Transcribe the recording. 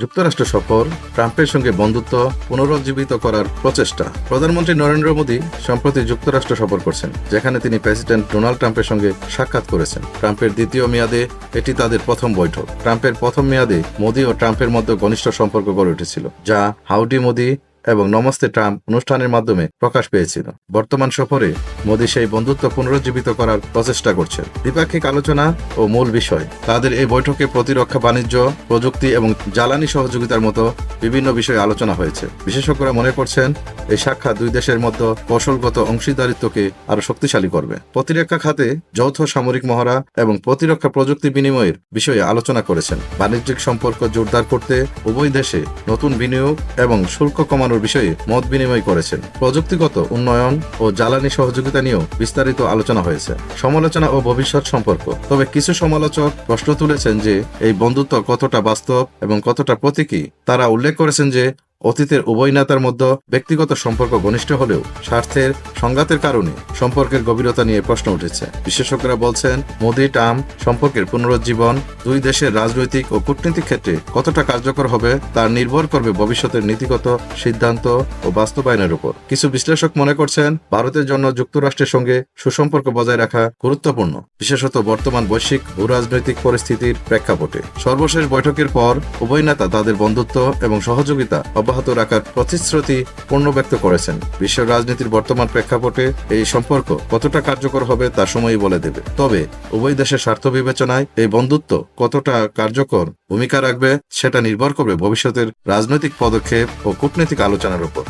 যুক্তরাষ্ট্র সফর, ট্রাম্পের সঙ্গে বন্ধুত্ব পুনরুজ্জীবিত করার প্রচেষ্টা। প্রধানমন্ত্রী নরেন্দ্র মোদী সম্প্রতি যুক্তরাষ্ট্র সফর করছেন, যেখানে তিনি প্রেসিডেন্ট ডোনাল্ড ট্রাম্পের সঙ্গে সাক্ষাৎ করেছেন। ট্রাম্পের দ্বিতীয় মেয়াদে এটি তাদের প্রথম বৈঠক। ট্রাম্পের প্রথম মেয়াদে মোদী ও ট্রাম্পের মধ্যে ঘনিষ্ঠ সম্পর্ক গড়ে উঠেছিল, যা হাউডি মোদী এবং নমস্তে ট্রাম্প অনুষ্ঠানের মাধ্যমে প্রকাশ পেয়েছিল। বর্তমান সফরে মোদি সেই বন্ধুত্ব পুনরুজ্জীবিত করার প্রচেষ্টা করছেন। দ্বিপাক্ষিক আলোচনা ও মূল বিষয়, তাদের এই বৈঠকে প্রতিরক্ষা, বাণিজ্য, প্রযুক্তি এবং জ্বালানি সহযোগিতার মতো বিভিন্ন বিষয়ে আলোচনা হয়েছে। বিশেষজ্ঞরা মনে করছেন, এই সাক্ষাৎ দুই দেশের মধ্যে কৌশলগত অংশীদারিত্বকে আরও শক্তিশালী করবে। প্রতিরক্ষা খাতে যৌথ সামরিক মহড়া এবং প্রতিরক্ষা প্রযুক্তি বিনিময়ের বিষয়ে আলোচনা করেছেন। বাণিজ্যিক সম্পর্ক জোরদার করতে উভয় দেশে নতুন বিনিয়োগ এবং শুল্ক কমানোর বিষয়ে মত বিনিময় করেছেন। প্রযুক্তিগত উন্নয়ন ও জ্বালানি সহযোগিতা নিয়েও বিস্তারিত আলোচনা হয়েছে। সমালোচনা ও ভবিষ্যৎ সম্পর্ক। তবে কিছু সমালোচক প্রশ্ন তুলেছেন যে, এই বন্ধুত্ব কতটা বাস্তব এবং কতটা প্রতীকী? তারা উল্লেখ করেছেন যে অতীতের উভয় নেতার মধ্যে ব্যক্তিগত সম্পর্ক ঘনিষ্ঠ হলেও স্বার্থের সংঘাতের কারণে সম্পর্কের গভীরতা নিয়ে প্রশ্ন উঠেছে। বিশেষজ্ঞরা বলছেন, মোদি ট্রাম্প সম্পর্কের পুনরুজ্জীবন, দুই দেশের রাজনৈতিক ও কূটনৈতিক ক্ষেত্রে কতটা কার্যকর হবে তার নির্ভর করবে ভবিষ্যতের নীতিগত সিদ্ধান্ত ও বাস্তবায়নের উপর। কিছু বিশ্লেষক মনে করছেন, ভারতের জন্য যুক্তরাষ্ট্রের সঙ্গে সুসম্পর্ক বজায় রাখা গুরুত্বপূর্ণ, বিশেষত বর্তমান বৈশ্বিক ভূ রাজনৈতিক পরিস্থিতির প্রেক্ষাপটে। সর্বশেষ বৈঠকের পর উভয় নেতা তাদের বন্ধুত্ব এবং সহযোগিতা অব্যাহত রাখার প্রতিশ্রুতি পূর্ণ ব্যক্ত করেছেন। বিশ্ব রাজনীতির বর্তমান প্রেক্ষাপটে এই সম্পর্ক কতটা কার্যকর হবে তা সময়ই বলে দেবে। তবে উভয় দেশের স্বার্থ বিবেচনায় এই বন্ধুত্ব কতটা কার্যকর ভূমিকা রাখবে সেটা নির্ভর করবে ভবিষ্যতের রাজনৈতিক পদক্ষেপ ও কূটনৈতিক আলোচনার উপর।